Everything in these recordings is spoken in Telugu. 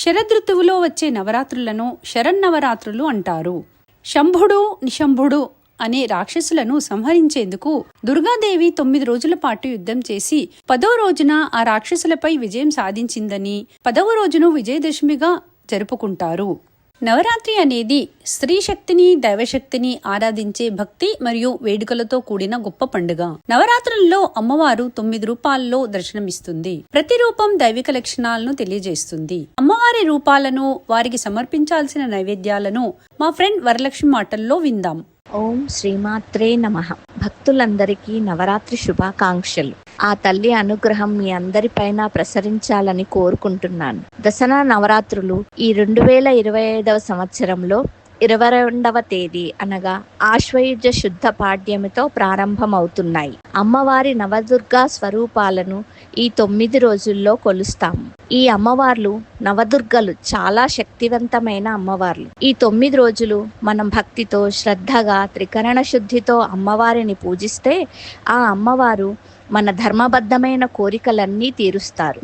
శరదృతువులో వచ్చే నవరాత్రులను శరన్నవరాత్రులు అంటారు. శంభుడు నిశంభుడు అనే రాక్షసులను సంహరించేందుకు దుర్గాదేవి తొమ్మిది రోజుల పాటు యుద్ధం చేసి పదో రోజున ఆ రాక్షసులపై విజయం సాధించిందని పదవ రోజును విజయదశమిగా జరుపుకుంటారు. నవరాత్రి అనేది స్త్రీ శక్తిని దైవశక్తిని ఆరాధించే భక్తి మరియు వేడుకలతో కూడిన గొప్ప పండుగ. నవరాత్రుల్లో అమ్మవారు తొమ్మిది రూపాల్లో దర్శనమిస్తుంది. ప్రతి రూపం దైవిక లక్షణాలను తెలియజేస్తుంది. అమ్మవారి రూపాలను వారికి సమర్పించాల్సిన నైవేద్యాలను మా ఫ్రెండ్ వరలక్ష్మి మాటల్లో విందాం. ఓం శ్రీమాత్రే నమ. భక్తులందరికీ నవరాత్రి శుభాకాంక్షలు. ఆ తల్లి అనుగ్రహం మీ అందరిపైన ప్రసరించాలని కోరుకుంటున్నాను. దసరా నవరాత్రులు ఈ రెండు వేల ఇరవై ఐదవ సంవత్సరంలో ఇరవై రెండవ తేదీ అనగా ఆశ్వయుజ శుద్ధ పాడ్యమితో ప్రారంభమవుతున్నాయి. అమ్మవారి నవదుర్గా స్వరూపాలను ఈ తొమ్మిది రోజుల్లో కొలుస్తాము. ఈ అమ్మవార్లు నవదుర్గలు చాలా శక్తివంతమైన అమ్మవార్లు. ఈ తొమ్మిది రోజులు మనం భక్తితో శ్రద్ధగా త్రికరణ శుద్ధితో అమ్మవారిని పూజిస్తే ఆ అమ్మవారు మన ధర్మబద్ధమైన కోరికలన్నీ తీరుస్తారు.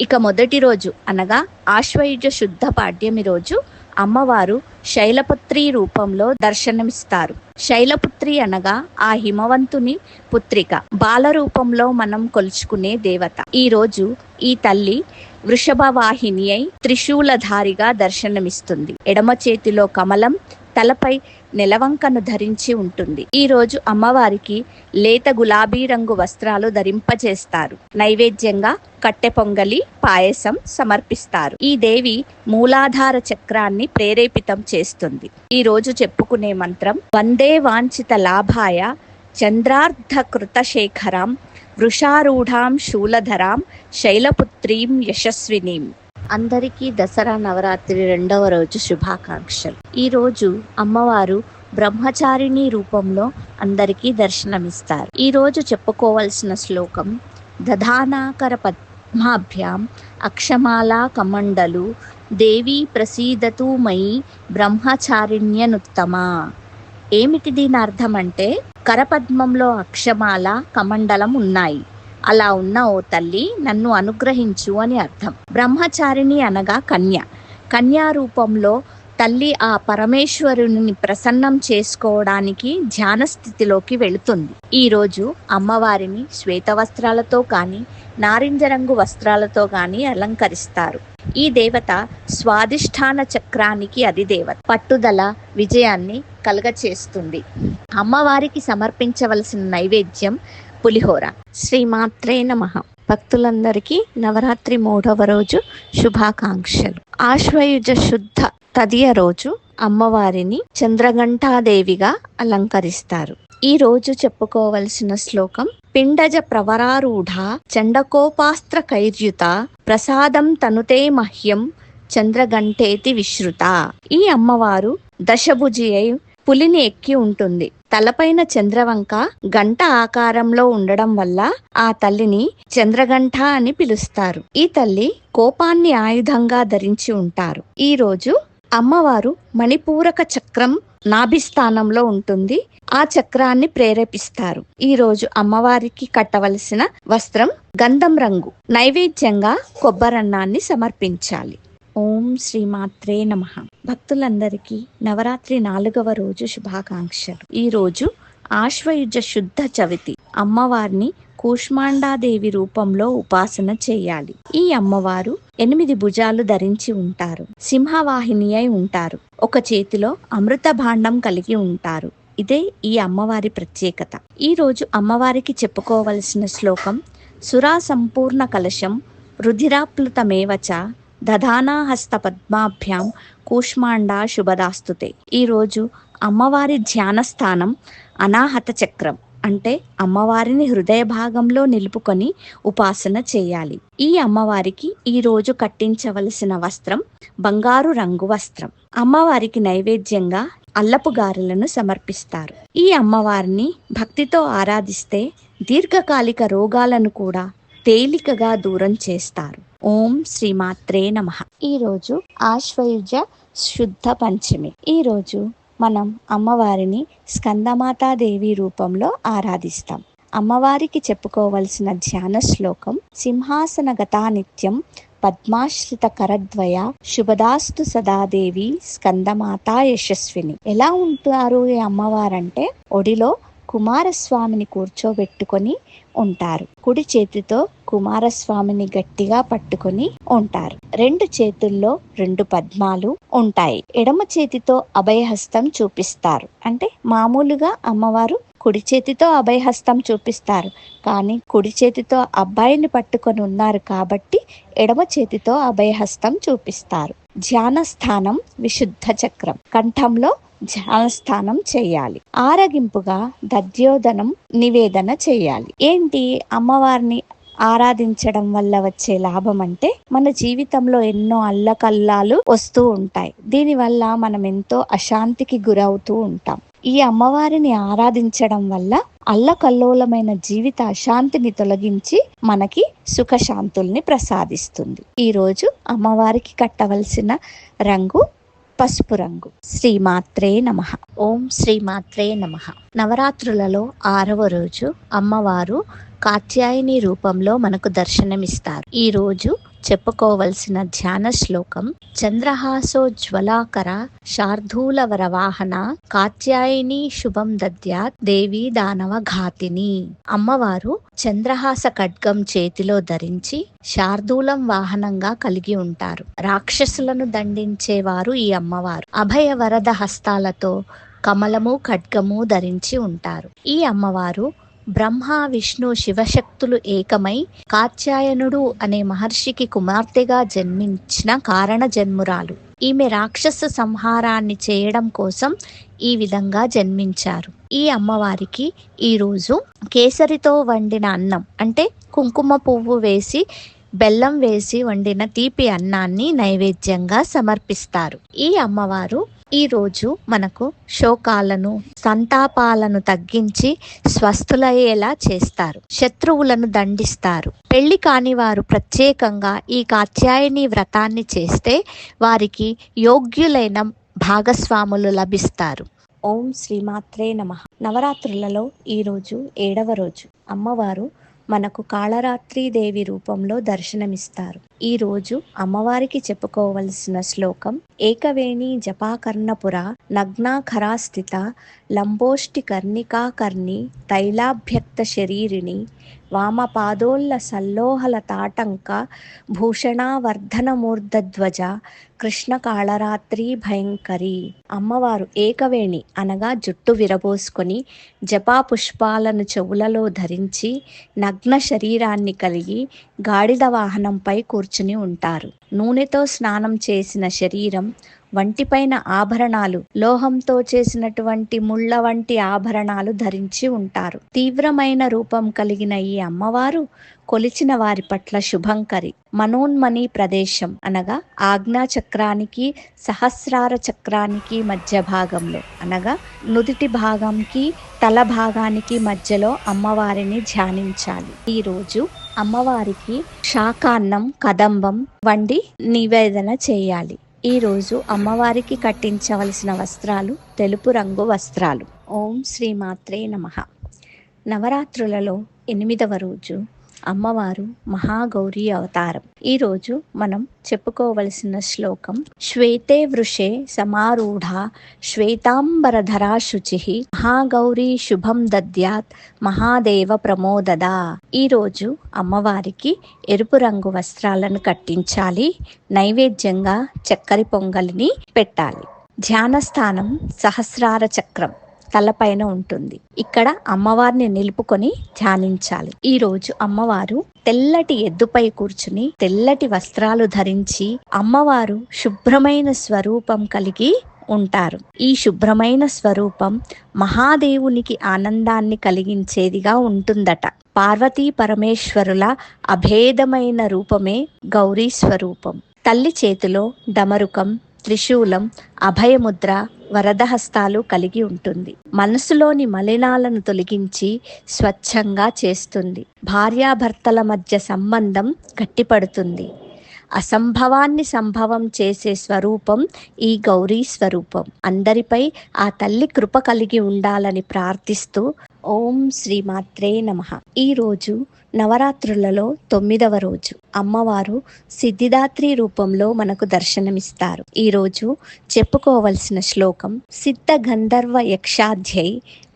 ఇక మొదటి రోజు అనగా ఆశ్వయుజ శుద్ధ పాడ్యమి రోజు అమ్మవారు శైలపుత్రి రూపంలో దర్శనమిస్తారు. శైలపుత్రి అనగా ఆ హిమవంతుని పుత్రిక. బాల రూపంలో మనం కొలుచుకునే దేవత. ఈ రోజు ఈ తల్లి వృషభ వాహిని అయి త్రిశూలధారిగా దర్శనమిస్తుంది. ఎడమ చేతిలో కమలం తలపై నెలవంకను ధరించి ఉంటుంది. ఈ రోజు అమ్మవారికి లేత గులాబీ రంగు వస్త్రాలు ధరింపజేస్తారు. నైవేద్యంగా కట్టె పొంగలి పాయసం సమర్పిస్తారు. ఈ దేవి మూలాధార చక్రాన్ని ప్రేరేపితం చేస్తుంది. ఈ రోజు చెప్పుకునే మంత్రం వందే వాంఛిత లాభాయ చంద్రార్ధ కృతశేఖరాం వృషారూఢాం శూలధరాం శైలపుత్రీం యశస్వినీం. అందరికీ దసరా నవరాత్రి రెండవ రోజు శుభాకాంక్షలు. ఈరోజు అమ్మవారు బ్రహ్మచారిణి రూపంలో అందరికీ దర్శనమిస్తారు. ఈరోజు చెప్పుకోవలసిన శ్లోకం దధానాకర పద్మాభ్యాం అక్షమాలా కమండలు దేవీ ప్రసీదతు మయి బ్రహ్మచారిణ్యనుత్తమ? ఏమిటి దీని అర్థం అంటే కరపద్మంలో అక్షమాల కమండలం ఉన్నాయి. అలా ఉన్న ఓ తల్లి నన్ను అనుగ్రహించు అని అర్థం. బ్రహ్మచారిణి అనగా కన్య. కన్యా రూపంలో తల్లి ఆ పరమేశ్వరుని ప్రసన్నం చేసుకోవడానికి ధ్యాన స్థితిలోకి వెళుతుంది. ఈరోజు అమ్మవారిని శ్వేత వస్త్రాలతో కానీ నారింజ రంగు వస్త్రాలతో కానీ అలంకరిస్తారు. ఈ దేవత స్వాదిష్టాన చక్రానికి అధిదేవత. పట్టుదల విజయాన్ని కలగచేస్తుంది. అమ్మవారికి సమర్పించవలసిన నైవేద్యం పులిహోర. శ్రీమాత్రే నమ. భక్తులందరికీ నవరాత్రి మూడవ రోజు శుభాకాంక్షలు. ఆశ్వయుజ శుద్ధ తదియ రోజు అమ్మవారిని చంద్రఘంటాదేవిగా అలంకరిస్తారు. ఈ రోజు చెప్పుకోవలసిన శ్లోకం పిండజ ప్రవరారూఢ చండకోపాస్త్ర కైర్యుత ప్రసాదం తనుతే మహ్యం చంద్రగంటేతి విశ్రుత. ఈ అమ్మవారు దశభుజి అయి పులిని ఎక్కి ఉంటుంది. తలపైన చంద్రవంక గంట ఆకారంలో ఉండడం వల్ల ఆ తల్లిని చంద్రగంట అని పిలుస్తారు. ఈ తల్లి కోపాన్ని ఆయుధంగా ధరించి ఉంటారు. ఈ రోజు అమ్మవారు మణిపూరక చక్రం నాభిస్థానంలో ఉంటుంది. ఆ చక్రాన్ని ప్రేరేపిస్తారు. ఈ రోజు అమ్మవారికి కట్టవలసిన వస్త్రం గంధం రంగు. నైవేద్యంగా కొబ్బరన్నాన్ని సమర్పించాలి. ఓం శ్రీమాత్రే నమ. భక్తులందరికీ నవరాత్రి నాలుగవ రోజు శుభాకాంక్షలు. ఈ రోజు ఆశ్వయుజ శుద్ధ చవితి. అమ్మవారిని కూష్మాండాదేవి రూపంలో ఉపాసన చేయాలి. ఈ అమ్మవారు ఎనిమిది భుజాలు ధరించి ఉంటారు. సింహవాహిని అయి ఉంటారు. ఒక చేతిలో అమృత భాండం కలిగి ఉంటారు. ఇదే ఈ అమ్మవారి ప్రత్యేకత. ఈ రోజు అమ్మవారికి చెప్పుకోవలసిన శ్లోకం సురా సంపూర్ణ కలశం రుధిరాప్లుతమేవచ దధానాహస్త పద్మాభ్యాం కూష్మాండా శుభదాస్తుతే. ఈరోజు అమ్మవారి ధ్యానస్థానం అనాహత చక్రం అంటే అమ్మవారిని హృదయ భాగంలో నిలుపుకొని ఉపాసన చేయాలి. ఈ అమ్మవారికి ఈ రోజు కట్టించవలసిన వస్త్రం బంగారు రంగు వస్త్రం. అమ్మవారికి నైవేద్యంగా అల్లపు గారెలను సమర్పిస్తారు. ఈ అమ్మవారిని భక్తితో ఆరాధిస్తే దీర్ఘకాలిక రోగాలను కూడా తేలికగా దూరం చేస్తారు. ఓం శ్రీమాత్రే నమ. ఈరోజు ఆశ్వయుజ శుద్ధ పంచమి. ఈరోజు మనం అమ్మవారిని స్కందమాతాదేవి రూపంలో ఆరాధిస్తాం. అమ్మవారికి చెప్పుకోవలసిన ధ్యాన శ్లోకం సింహాసన గతానిత్యం పద్మాశ్రిత కరద్వయ శుభదాస్తు సదాదేవి స్కందమాత యశస్విని. ఎలా ఉంటారు ఈ అమ్మవారంటే ఒడిలో కుమారస్వామిని కూర్చోబెట్టుకొని ఉంటారు. కుడి చేతితో కుమారస్వామిని గట్టిగా పట్టుకొని ఉంటారు. రెండు చేతుల్లో రెండు పద్మాలు ఉంటాయి. ఎడమ చేతితో అభయహస్తం చూపిస్తారు. అంటే మామూలుగా అమ్మవారు కుడి చేతితో అభయహస్తం చూపిస్తారు. కానీ కుడి చేతితో అబ్బాయిని పట్టుకొని ఉన్నారు కాబట్టి ఎడమ చేతితో అభయహస్తం చూపిస్తారు. ధ్యాన స్థానం విశుద్ధ చక్రం. కంఠంలో ధ్యానస్థానం చేయాలి. ఆరగింపుగా దద్యోధనం నివేదన చేయాలి. ఏంటి? అమ్మవారిని ఆరాధించడం వల్ల వచ్చే లాభం అంటే మన జీవితంలో ఎన్నో అల్లకల్లాలు వస్తూ ఉంటాయి. దీనివల్ల మనం ఎంతో అశాంతికి గురవుతూ ఉంటాం. ఈ అమ్మవారిని ఆరాధించడం వల్ల అల్లకల్లోలమైన జీవిత అశాంతిని తొలగించి మనకి సుఖశాంతుల్ని ప్రసాదిస్తుంది. ఈరోజు అమ్మవారికి కట్టవలసిన రంగు పసుపు రంగు. శ్రీమాత్రే నమ. ఓం శ్రీమాత్రే నమ. నవరాత్రులలో ఆరవ రోజు అమ్మవారు కాత్యాయని రూపంలో మనకు దర్శనమిస్తారు. ఈ రోజు చెప్పుకోవలసిన ధ్యాన శ్లోకం చంద్రహాసోజ్వలాకర శార్ధూల వరవాహన కాత్యాయని శుభం దద్యాత్ దేవి దానవ ఘాతిని. అమ్మవారు చంద్రహాస ఖడ్గం చేతిలో ధరించి శార్దూలం వాహనంగా కలిగి ఉంటారు. రాక్షసులను దండించేవారు ఈ అమ్మవారు. అభయ వరద హస్తాలతో కమలము ఖడ్గము ధరించి ఉంటారు. ఈ అమ్మవారు బ్రహ్మ విష్ణు శివశక్తులు ఏకమై కాత్యాయనుడు అనే మహర్షికి కుమార్తెగా జన్మించిన కారణ జన్మురాలు ఈమె రాక్షస సంహారాన్ని చేయడం కోసం ఈ విధంగా జన్మించారు. ఈ అమ్మవారికి ఈరోజు కేసరితో వండిన అన్నం అంటే కుంకుమ పువ్వు వేసి బెల్లం వేసి వండిన తీపి అన్నాన్ని నైవేద్యంగా సమర్పిస్తారు. ఈ అమ్మవారు ఈ రోజు మనకు శోకాలను సంతాపాలను తగ్గించి స్వస్థులయ్యేలా చేస్తారు. శత్రువులను దండిస్తారు. పెళ్ళి కాని వారు ప్రత్యేకంగా ఈ కాత్యాయని వ్రతాన్ని చేస్తే వారికి యోగ్యులైన భాగస్వాములు లభిస్తారు. ఓం శ్రీమాత్రే నమ. నవరాత్రులలో ఈరోజు ఏడవ రోజు. అమ్మవారు మనకు కాళరాత్రి దేవి రూపంలో దర్శనమిస్తారు. ఈ రోజు అమ్మవారికి చెప్పుకోవలసిన శ్లోకం ఏకవేణి జపాకర్ణపుర నగ్నాఖరాస్థిత లంబోష్టి కర్ణికాకర్ణి తైలాభ్యక్త శరీరిణి వామపాదోల్ల సల్లోహల తాటంక భూషణావర్ధనమూర్ధధ్వజ కృష్ణకాళరాత్రి భయంకరి. అమ్మవారు ఏకవేణి అనగా జుట్టు విరబోసుకొని జపా పుష్పాలను చెవులలో ధరించి నగ్న శరీరాన్ని కలిగి గాడిద వాహనంపై కూర్చుని ఉంటారు. నూనెతో స్నానం చేసిన శరీరం వంటిపైన ఆభరణాలు లోహంతో చేసినటువంటి ముళ్ళ వంటి ఆభరణాలు ధరించి ఉంటారు. తీవ్రమైన రూపం కలిగిన ఈ అమ్మవారు కొలిచిన వారి పట్ల శుభంకరి మనోన్మణి ప్రదేశం అనగా ఆజ్ఞా చక్రానికి సహస్రార చక్రానికి మధ్య భాగంలో అనగా నుదిటి భాగంకి తల భాగానికి మధ్యలో అమ్మవారిని ధ్యానించాలి. ఈ రోజు అమ్మవారికి శాకాన్నం కదంబం వండి నివేదన చేయాలి. ఈ రోజు అమ్మవారికి కట్టించవలసిన వస్త్రాలు తెలుపు రంగు వస్త్రాలు. ఓం శ్రీమాత్రే నమ. నవరాత్రులలో ఎనిమిదవ రోజు అమ్మవారు మహాగౌరీ అవతారం. ఈరోజు మనం చెప్పుకోవలసిన శ్లోకం శ్వేతే వృషే సమారూఢ శ్వేతాంబరధరా శుచి మహాగౌరీ శుభం దద్యాత్ మహాదేవ ప్రమోదదా. ఈ రోజు అమ్మవారికి ఎరుపు రంగు వస్త్రాలను కట్టించాలి నైవేద్యంగా చక్కెర పొంగలిని పెట్టాలి. ధ్యానస్థానం సహస్రార చక్రం. తలపైన ఉంటుంది. ఇక్కడ అమ్మవారిని నిలుపుకొని ధ్యానించాలి. ఈ రోజు అమ్మవారు తెల్లటి ఎద్దుపై కూర్చుని తెల్లటి వస్త్రాలు ధరించి అమ్మవారు శుభ్రమైన స్వరూపం కలిగి ఉంటారు. ఈ శుభ్రమైన స్వరూపం మహాదేవునికి ఆనందాన్ని కలిగించేదిగా ఉంటుందట. పార్వతీ పరమేశ్వరుల అభేదమైన రూపమే గౌరీ స్వరూపం. తల్లి చేతిలో డమరుకం త్రిశూలం అభయముద్ర వరదహస్తాలు కలిగి ఉంటుంది. మనసులోని మలినాలను తొలగించి స్వచ్ఛంగా చేస్తుంది. భార్యాభర్తల మధ్య సంబంధం గట్టిపడుతుంది. అసంభవాన్ని సంభవం చేసే స్వరూపం ఈ గౌరీ స్వరూపం. అందరిపై ఆ తల్లి కృప కలిగి ఉండాలని ప్రార్థిస్తూ ఓం శ్రీమాత్రే నమ. ఈరోజు నవరాత్రులలో తొమ్మిదవ రోజు. అమ్మవారు సిద్ధిదాత్రి రూపంలో మనకు దర్శనమిస్తారు. ఈరోజు చెప్పుకోవలసిన శ్లోకం సిద్ధ గంధర్వ యక్షాధ్యై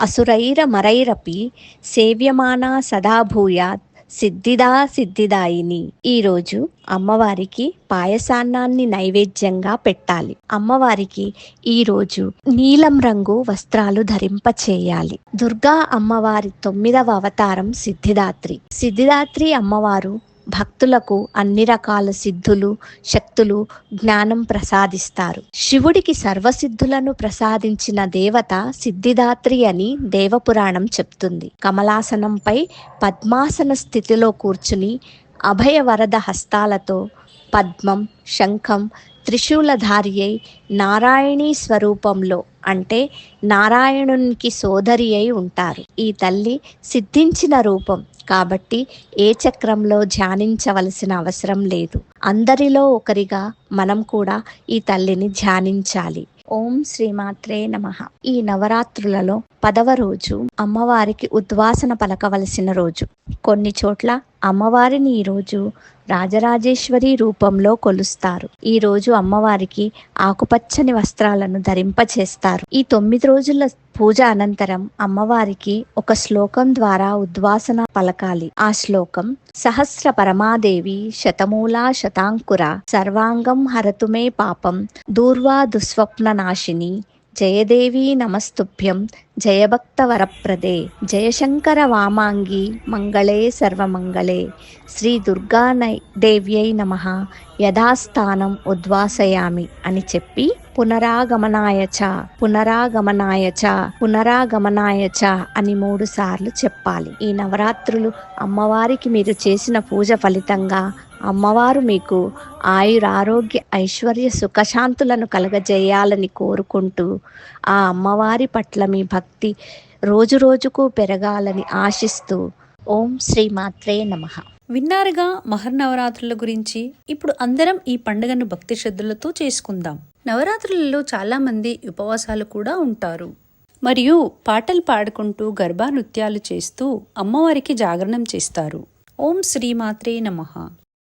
అసురైర మరైరపి సేవ్యమానా సదా భూయాత్ సిద్ధిదా సిద్ధిదాయిని. ఈరోజు అమ్మవారికి పాయసాన్నాన్ని నైవేద్యంగా పెట్టాలి. అమ్మవారికి ఈరోజు నీలం రంగు వస్త్రాలు ధరింప చేయాలి దుర్గా అమ్మవారి తొమ్మిదవ అవతారం సిద్ధిదాత్రి. సిద్ధిదాత్రి అమ్మవారు భక్తులకు అన్ని రకాల సిద్ధులు శక్తులు జ్ఞానం ప్రసాదిస్తారు. శివుడికి సర్వసిద్ధులను ప్రసాదించిన దేవత సిద్ధిదాత్రి అని దేవపురాణం చెప్తుంది. కమలాసనంపై పద్మాసన స్థితిలో కూర్చుని అభయ వరద హస్తాలతో పద్మం శంఖం త్రిశూలధారియై నారాయణీ స్వరూపంలో అంటే నారాయణునికి సోదరి అయి ఉంటారు. ఈ తల్లి సిద్ధించిన రూపం కాబట్టి ఏ చక్రంలో ధ్యానించవలసిన అవసరం లేదు. అందరిలో ఒకరిగా మనం కూడా ఈ తల్లిని ధ్యానించాలి. ఓం శ్రీమాత్రే నమ. ఈ నవరాత్రులలో పదవ రోజు అమ్మవారికి ఉద్వాసన పలకవలసిన రోజు. కొన్ని చోట్ల అమ్మవారిని ఈరోజు రాజరాజేశ్వరి రూపంలో కొలుస్తారు. ఈ రోజు అమ్మవారికి ఆకుపచ్చని వస్త్రాలను ధరింపచేస్తారు. ఈ తొమ్మిది రోజుల పూజ అనంతరం అమ్మవారికి ఒక శ్లోకం ద్వారా ఉద్వాసన పలకాలి. ఆ శ్లోకం సహస్ర పరమాదేవి శతమూలా శతాంకుర సర్వాంగం హరతుమే పాపం దూర్వా దుస్వప్న నాశిని జయదేవి నమస్తుభ్యం. జయభక్తవరప్రదే. జయశంకర వామాంగి మంగళే సర్వమంగళే. శ్రీ దుర్గా నై దేవ్యై నమ. యథాస్థానం ఉద్వాసయామి అని చెప్పి పునరాగమనాయ చ పునరాగమనాయ చ పునరాగమనాయ చ అని మూడు సార్లు చెప్పాలి. ఈ నవరాత్రులు అమ్మవారికి మీరు చేసిన పూజ ఫలితంగా అమ్మవారు మీకు ఆయురారోగ్య ఐశ్వర్య సుఖశాంతులను కలగజేయాలని కోరుకుంటూ ఆ అమ్మవారి పట్ల మీ భక్తి రోజు రోజుకు పెరగాలని ఆశిస్తూ ఓం శ్రీ మాత్రే నమః. విన్నారుగా మహర్నవరాత్రుల గురించి? ఇప్పుడు అందరం ఈ పండుగను భక్తి శ్రద్ధలతో చేసుకుందాం. నవరాత్రులలో చాలామంది ఉపవాసాలు కూడా ఉంటారు. మరియు పాటలు పాడుకుంటూ గర్భా నృత్యాలు చేస్తూ అమ్మవారికి జాగరణం చేస్తారు. ఓం శ్రీమాత్రే నమః.